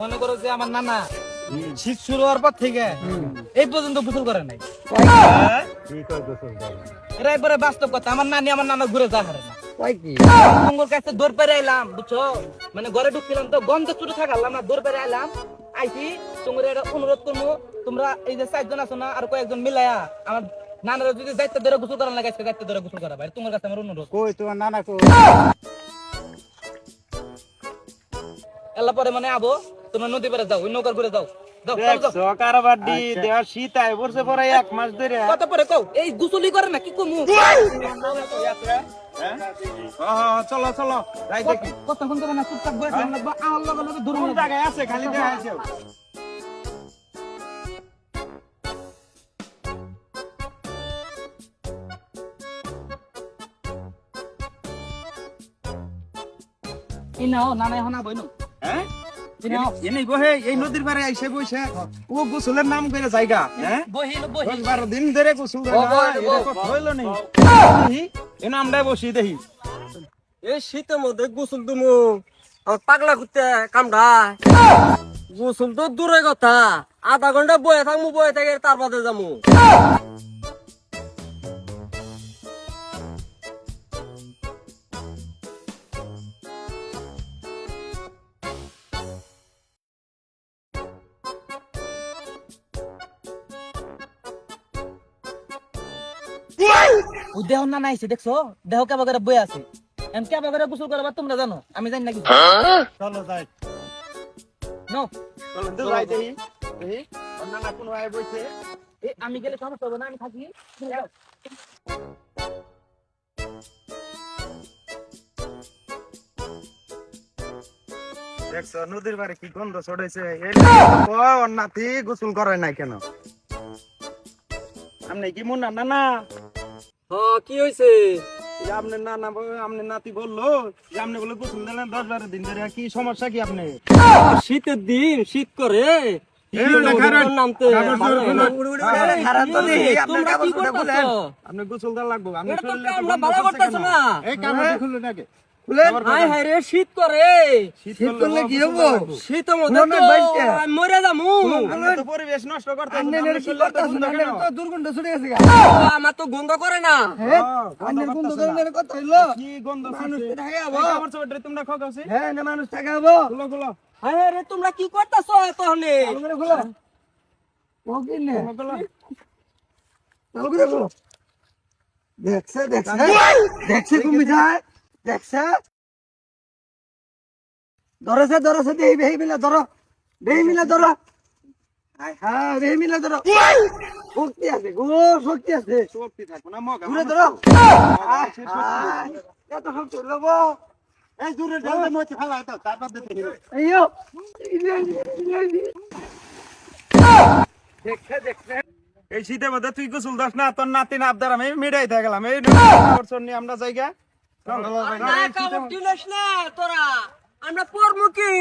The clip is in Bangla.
মনে করো যে আমার নানা শীত শুরু হওয়ার পর থেকে এই পর্যন্ত গোসল করে নাই। এরা একবারে বাস্তব কথা। আমার নানি আমার নানা ঘুরে যা হারে না। কাছে দৌড় পেরে আইলাম বুঝছ? মানে ঘরে ঢুকছিলাম তো গন্ধ চুরি থাকালাম না দৌড় পেরে আইলাম। আইছি তোমার এটা অনুরোধ করব তোমরা এই যে চারজন আছো না আর কয়েকজন মিলায়া আমার নানার যদি দায়িত্ব ধরে গোসল করার লাগে দায়িত্ব ধরে গোসল করা ভাই তোমার কাছে আমার অনুরোধ। কই তোমার নানা কই? এলা পরে মানে আবো তোমরা নদী পারে যাও ওই নৌকার ঘুরে যাও। পরে এক মাস ধরে। কত পরে কও? এই গুসলি করে না কি কমু? চলো চলো। কতক্ষণ ধরে না চুপচাপ বসে আমার লগে লগে দূর জায়গায় আছে? খালি দেখা আছে। এই নানা এখন আবই হ্যাঁ? এই নাও এনে বহে এই নদীর পারে আইসে বইছে ও গোসলের নাম করে জায়গা হ্যাঁ বারো দিন ধরে গোসল করে ও, না, ও, এটা ও, কথা হইল নি দেখি, এ নামটাই বসি দেখি এই শীতের মধ্যে গোসল দুমু আমার পাগলা করতে কামড়া। গোসল তো দূরের কথা আধা ঘণ্টা বয়ে থাকব বয়ে থাকে তার বাদে যাব ও দেহ না নাইছে দেখছ? দেহ কে বাগারে বই আছে। এম কে বাগারে গোসল করবা তোমরা জানো? আমি জানি নাকি চলো যাই। নো? চলো যাই দেখি। দেখি। ওর নানা কোন ভাই বইছে? এ আমি গেলে সমস্যা হবে না আমি থাকি। দেখছ নদীর বারে কি গন্ধ ছড়াইছে? এই নাতি গোসল করে নাই কেন? আপনি কি মন না না। হ কি হয়েছে আপনার নানা আপনার নাতি বলল যে আপনি বলে গোসল দিলেন দশ বারো দিন ধরে কি সমস্যা কি আপনি শীতের দিন শীত করে। হ্যাঁ, আপনি গোসল দেওয়া লাগবো আপনি শীত করে। শীত করলে কি হব? মধ্যে মরে যাব পরিবেশ নষ্ট করতে দুর্গন্ধ ছড়ে গেছে আমার তো গন্ধ করে না। হ্যাঁ, গন্ধ ধরনের কথা হইল। কি গন্ধ মানুষ ছুটছে? থাকে এই আবো। কাপড় চোপড় তোমরা খোকাছে হ্যাঁ না মানুষ হায় রে তোমরা কি করতেছো খোলো। দেখছে দেখছে। দেখছে ঘুমি যায় দেখছে? ধরেছে ধরেছে দেই বেহি মিলে ধরো বেহি মিলে ধরো হ্যাঁ বেহি মিলে ধরো শক্তি আছে গো শক্তি আছে? শক্তি থাকব না মগা ঘুরে ধরো সে শক্তি এত শক্তি হলো এই দূরে ঢেলতে মধ্যে ফেলা দাও তারপর দিতে হবে। দেখছে দেখছে এই শীতের মধ্যে তুই গোসল দাস না তোর নাতি না আবদার আমি মিডাই গেলাম। এই আমরা জায়গা না তোরা। আমরা পড়মু কি